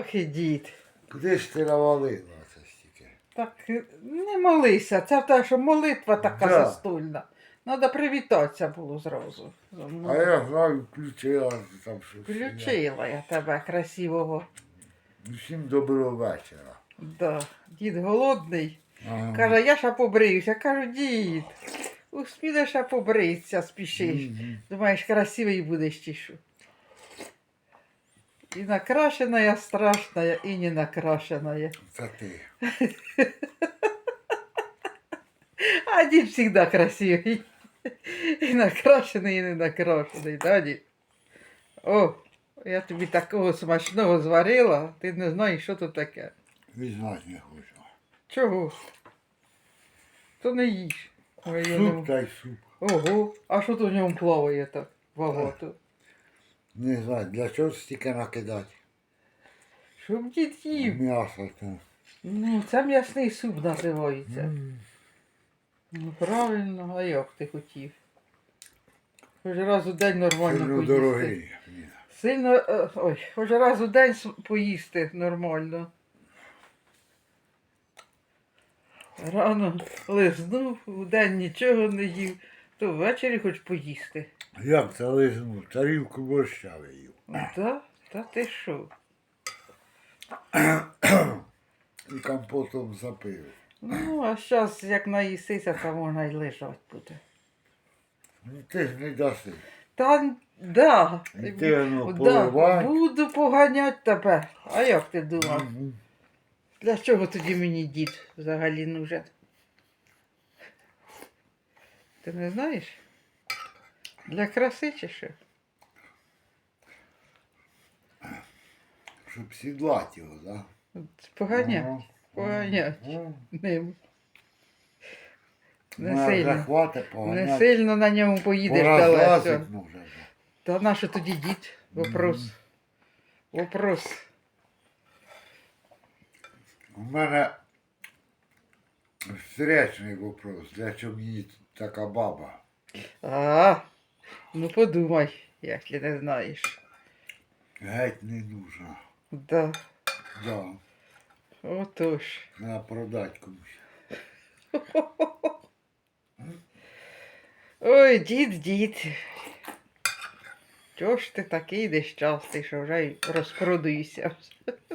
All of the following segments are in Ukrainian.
Ох і дід. Куди ж ти навалила це стільки? Так не молися, це те, що молитва така Да. застульна. Треба привітатися було зразу. А я знаю, включила там щось. Включила я тебе красивого. Всім доброго вечора. Да. Дід голодний. Ага. Каже, я ще побриюся. Кажу, дід, успіли ще побритися, спішиш. Мгм. Думаєш, красивий будеш чи що? І накрашена, страшна, і не накрашена. Це ти. А дід завжди красивий. І накрашений, і не накрашений, да, дід? О, я тобі такого смачного зварила, ти не знаєш, що тут таке. І знати не хочу. Чого? То не їж. Ой, я не- Суп та й суп. Ого, а що тут в ньому плаває так багато? Не знаю, для чого стільки накидати? Щоб дід їв. М'ясо там. Ну, це м'ясний суп називається. Ну правильно, а як ти хотів? Хоч раз у день нормально Сильно поїсти. дорогий. Ні. Сильно, е, ой, хоч раз у день с- поїсти нормально. Рано лизнув, у день нічого не їв, то ввечері хоч поїсти. Як це лизнув? Тарілку борща виїв. Та, та ти що? І компотом запив. Ну, а зараз як наїсися, то можна й лежати буде. Ну ти ж не даси. Та да. І ти воно Да, поливай. буду поганяти тебе. А як ти думав? Мгм. Для чого тоді мені дід взагалі нужен? Ти не знаєш? Для краси чи що? Щоб сідлати його, так? Поганять. Ага. Поганять. Ага. Ним. Не Ну, сильно. захвати Не сильно на ньому поїдеш далеко. Може. Та на що тоді дід? Вопрос. Вопрос. У мене встречний вопрос. Для чого мені така баба? А, ну подумай, якщо не знаєш. Геть не нужна. Да. Да. Отож. Треба продати комусь. Ой, дід, дід. Чого ж ти такий нещастий, що вже й розпродуйся?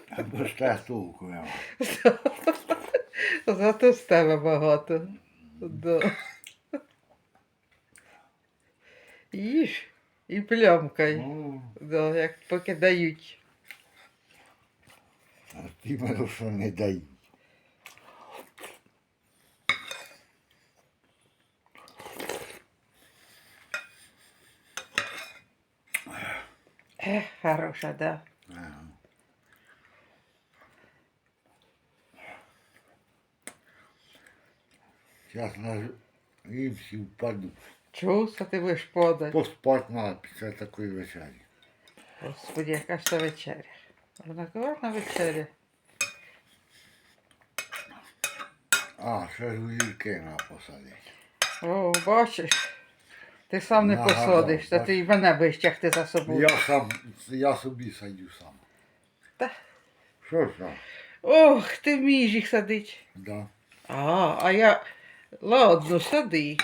Або ж те толку. Зато з тебе багато. Да. Їж і плямкай. Ну, Да, як поки дають. а ті мене що не дають. Ех, хороша, да. Ага. Зараз на і всі Чого ти будеш подати? Поспать треба після такої вечері. Господи, яка ж це вечеря. Вона гарна вечеря. А, ще ж огірки треба посадити. О, бачиш. Ти сам не Нагадав, посадиш, та ти й мене будеш тягти за собою. Я сам, я собі садю сам. Та. Що ж там? Ох, ти вмієш їх садити. Да. А, а я. Ладно, сади.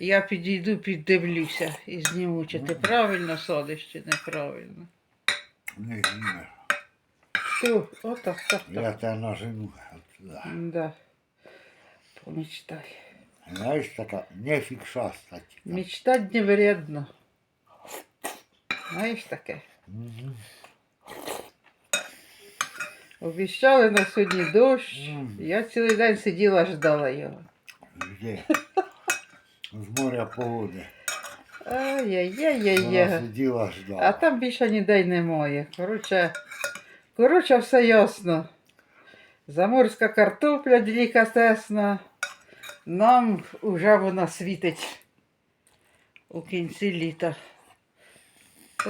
Я підійду, піддивлюся і зніму, чи ти правильно садиш, чи неправильно. Не знімеш. Що? Отак, так, Я так. тебе нажену. Да. Помічтай. Знаєш, така нефік шастать. Мечтать не вредно. Знаєш таке? Мгм. Обіщали на сьогодні дощ. Я цілий день сиділа, ждала його. Де? З моря погоди. Ай-яй-яй-яй. сиділа, ждала. А там більше ніде й немає. Коротше, коротше, все ясно. Заморська картопля делікатесна. Нам вже вона світить у кінці літа.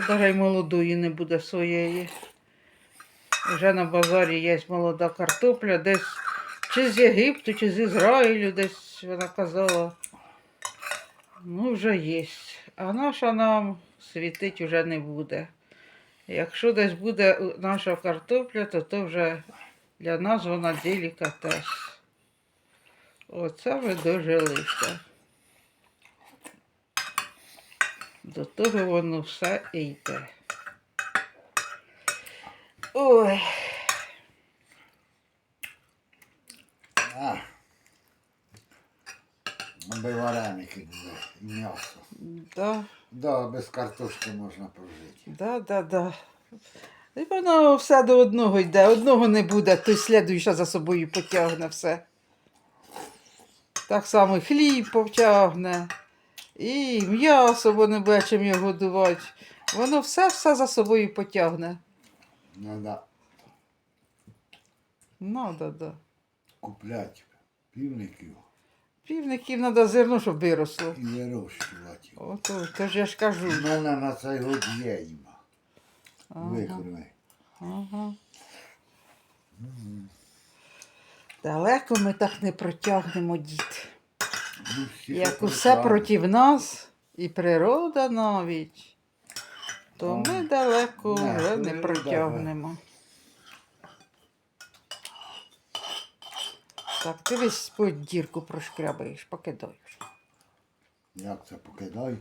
Навіть молодої не буде своєї. Вже на базарі є молода картопля, десь чи з Єгипту, чи з Ізраїлю, десь вона казала. Ну, вже є. А наша нам світить вже не буде. Якщо десь буде наша картопля, то то вже для нас вона делікатес. Оце ми дожилися. До того воно все і йде. Ой, А. Аби вареники були і м'ясо. да, Да, без картошки можна прожити. да, да, да. І воно все до одного йде. Одного не буде, той слідуюча за собою потягне все. Так само і хліб потягне, і м'ясо, бо не буде чим його годувати. Воно все все за собою потягне. Треба Надо, да. купляти півників Півників треба зерно, щоб виросло. і вирощувати. Ото, то ж я ж кажу. У мене на цей год є їма. Ага, Викорми. ага. Далеко ми так не протягнемо, дід. Ну, всі Як так усе проти нас, і природа навіть, то ми далеко не, вже не природа, протягнемо. Так, ти весь дірку прошкрябаєш, покидай вже. Як це покидай?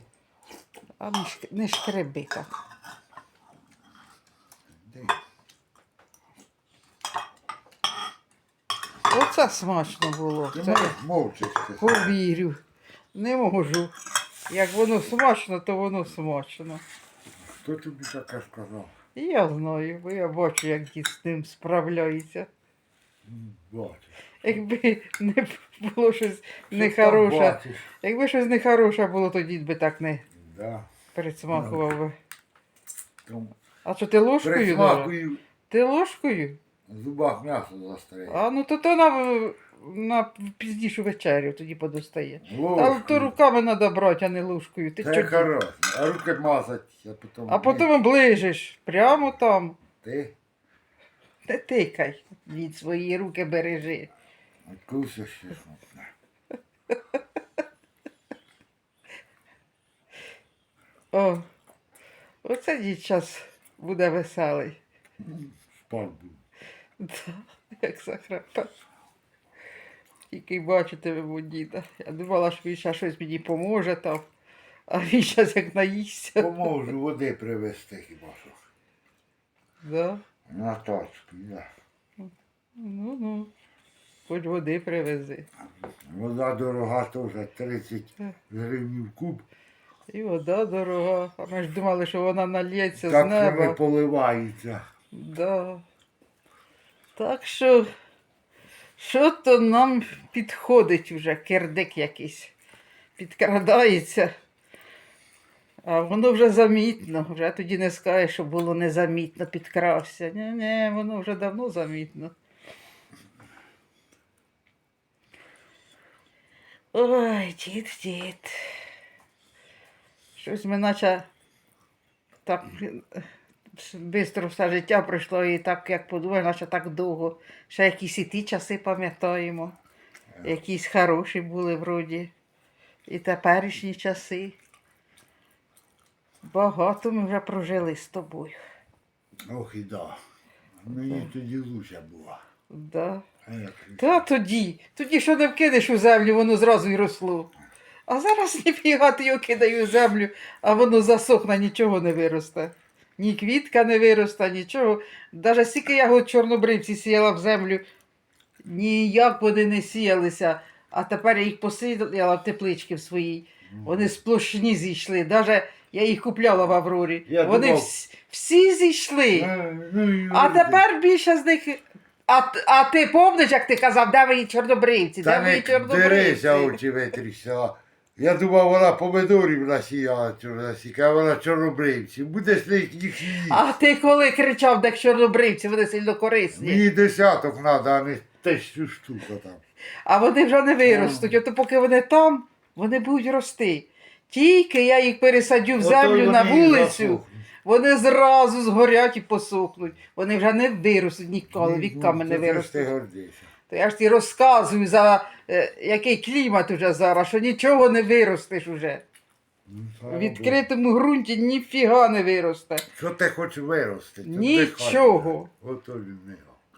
А не, шк- не шкреби так. Де? Оце смачно було. Ти Це мовчиш повірю. Не можу. Як воно смачно, то воно смачно. Хто тобі таке сказав? Я знаю, бо я бачу, як дід з ним справляється. Бачиш. Якби не було щось нехороше, бачиш? якби щось нехороше було, то дід би так не Да. пересмакував би. Там А що ти ложкою? присмакую, Ти ложкою? в зубах м'ясо застряє. А ну то то на, на пізнішу вечерю тоді подостає. Та Ложкою. то руками треба брати, а не ложкою. Ти Це чо- хороше. А руки мазать, а потім. А потім оближиш прямо там. Ти Не тикай. Від свої руки бережи. відкусиш ще. О, оце дід час буде веселий. Спав був. Да, як захрапа. Тільки бачу тебе, мого діда. Я думала, що він ще щось мені поможе там. А він зараз як наїсться. Поможу води привезти хіба що. Да? На тачку, да. Ну ну. Хоч води привези. Вода дорога теж 30 гривень куб. І вода дорога. А ми ж думали, що вона нальється з Так що не поливається. Да. Так що, що то нам підходить вже, кердик якийсь. Підкрадається. А воно вже замітно. Вже тоді не скажеш, що було незамітно, підкрався. Ні, ні, воно вже давно замітно. Ой, дід, дід. Щось ми наче так швидко все життя пройшло і так, як подумаєш, наче так довго. Ще якісь і ті часи пам'ятаємо. Якісь хороші були вроді. І теперішні часи. Багато ми вже прожили з тобою. Ох і да. Мені тоді луча була. Да. А як? Та тоді, тоді що не вкинеш у землю, воно зразу й росло. А зараз ніфіга ти його кидаю у землю, а воно засохне, нічого не виросте. Ні квітка не виросте, нічого. Даже стільки ягод чорнобривці сіяла в землю, ніяк вони не сіялися. А тепер я їх посіяла в теплички в своїй. Вони сплошні зійшли. Даже я їх купляла в Аврорі. Я вони думав- всі, всі зійшли. Е, ну А тепер більше з них. А, т- а ти помниш, як ти казав, де ви чорнобривці? Та де ви не чорнобривці? дерися очі витріщила. Я думав, вона помидорів насіяла чорносіка, а вона чорнобривці. Будеш їх їсти? А ти коли кричав, де чорнобривці, вони сильно корисні. Мені десяток треба, а не тисячу штук там. А вони вже не виростуть. Ото поки вони там, вони будуть рости. Тільки я їх пересадю в землю на вулицю, вони зразу згорять і посохнуть. Вони вже не виростуть ніколи, віками ну, не ти виростуть. То я ж тобі розказую за е, який клімат уже зараз, що нічого не виростеш уже. Ну, слава В відкритому ґрунті ніфіга не виросте. Що ти хочеш виростити? Нічого. Ото він не.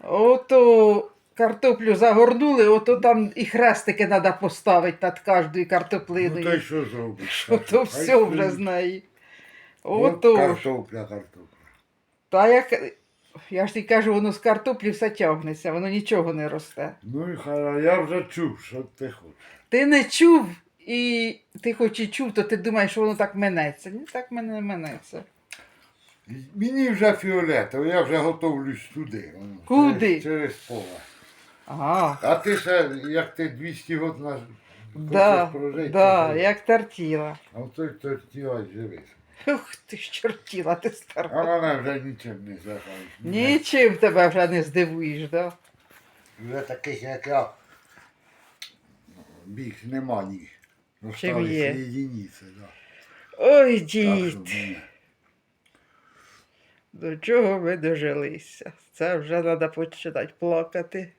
Ото картоплю загорнули, ото там і хрестики треба поставити над кожною Ну картоплиною. то й що зробиш? Ото все стоїть. вже з неї. Ото. Картопля, картопля. Та як. Я ж тобі кажу, воно з картоплі все тягнеться, воно нічого не росте. Ну і хай, я вже чув, що ти хочеш. Ти не чув і ти хоч і чув, то ти думаєш, що воно так минеться. Ні, так мене не минеться. Мені вже фіолетово, я вже готовлюсь туди. Куди? Через, через поле. Ага. А ти ще, як ти 200 років на Да, хочеш прожити, да, то- як тартіла. а той то тіла живий. Ух ти ж чортіла, ти А стара. мене вже нічим не злякаєш. Нічим тебе вже не здивуєш, да? Вже таких, як я, більш нема ні. Чим Остались є? єдиниці, да. Ой, Так, дід, до чого ми дожилися? Це вже треба починати плакати.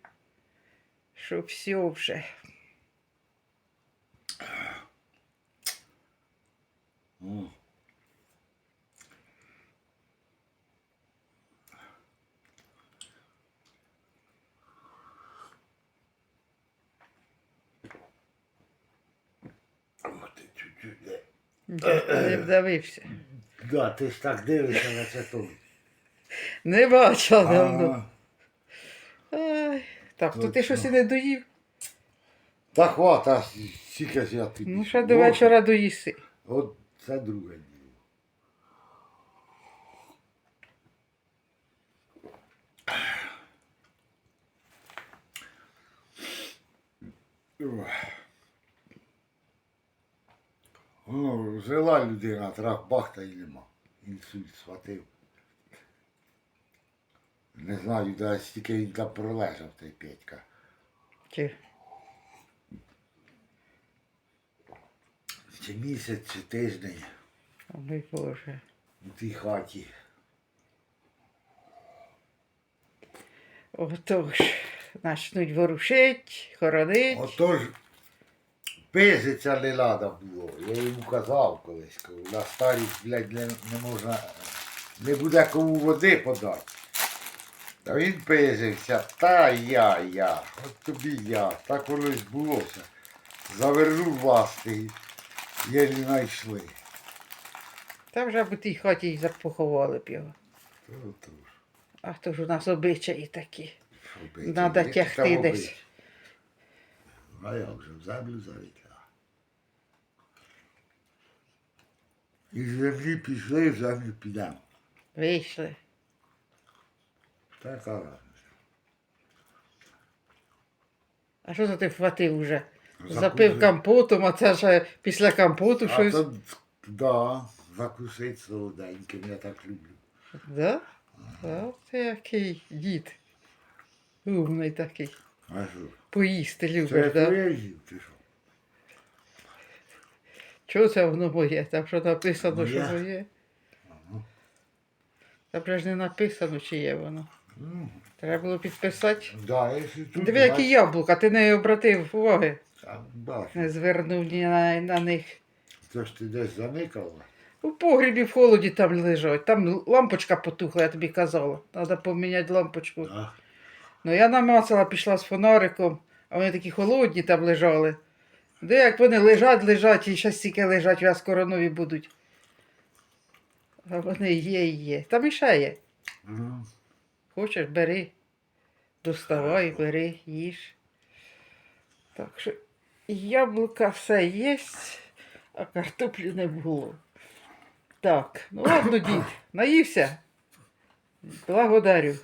Що все вже. Де. Не вдавився. Да, ти ж так дивишся на це то. Не бачила давно. Так, то ти щось і не доїв. Та хвата, стільки ж я тобі. Ну, ще до вечора доїси. От це друге діло. Ох. Жила людина, трах бахта і нема. Інсульт схватив. Не знаю, де стільки він там пролежав, той Петька. Чи? Чи місяць, чи тиждень Ой, Боже. у тій хаті. Отож, начнуть ворушить, хоронить. Отож, пизиться не треба було. Я йому казав колись, коли на старість, блядь, не, не можна, не буде кому води подати. Та він пизився, та я, я, от тобі я, так воно й збулося. Завернув ласти, єлі знайшли. Та вже б у тій хаті й запоховали б його. То, то ж, А то ж у нас обичаї такі. що Надо тягти десь. робити. А як же, в землю завітля. Із землі пішли, в землю підемо. Вийшли. Така разниця. А що це ти вхватив уже? Закусив. Запив компотом, а це ж після компоту А щось. то, да, закусить солоденьким, я так люблю. Да? А ти який дід. Умний такий. А що? Поїсти Це любиш, да? твоє їв, ти що? Чого це воно моє? Там що написано, що Моє? моє? Там вже ж не написано, чи є воно. Ну, Треба було підписати. да, якщо тут... Диви, які яблука, ти не обратив уваги, бачу. не звернув ні на, на них. Це ж ти десь заникала. У погрібі в холоді там лежать. Там лампочка потухла, я тобі казала. Треба поміняти лампочку. Да. Ну я намацала, пішла з фонариком, а вони такі холодні там лежали. Де як вони лежать, лежать, і зараз стільки лежать, раз скоро нові будуть. А вони є і є. Там іще є. Ну, Хочеш, бери. Доставай, бери, їж. Так що яблука все є, а картоплі не було. Так, ну ладно, дід, наївся. Благодарю.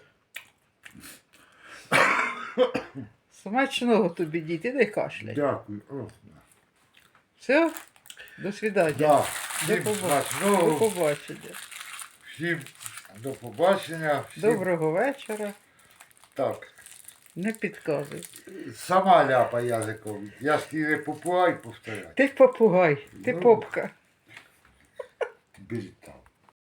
Смачного тобі, дід, і не кашляй. Дякую. О, Все, до свидання. да. До, Всім поба- до смачного, побачення. всім до побачення. Всім... Доброго вечора. Так. Не підказуй. Сама ляпа язиком. Я ж ті не попугай повторяю. Ти попугай, ти Ну. попка. Біль там.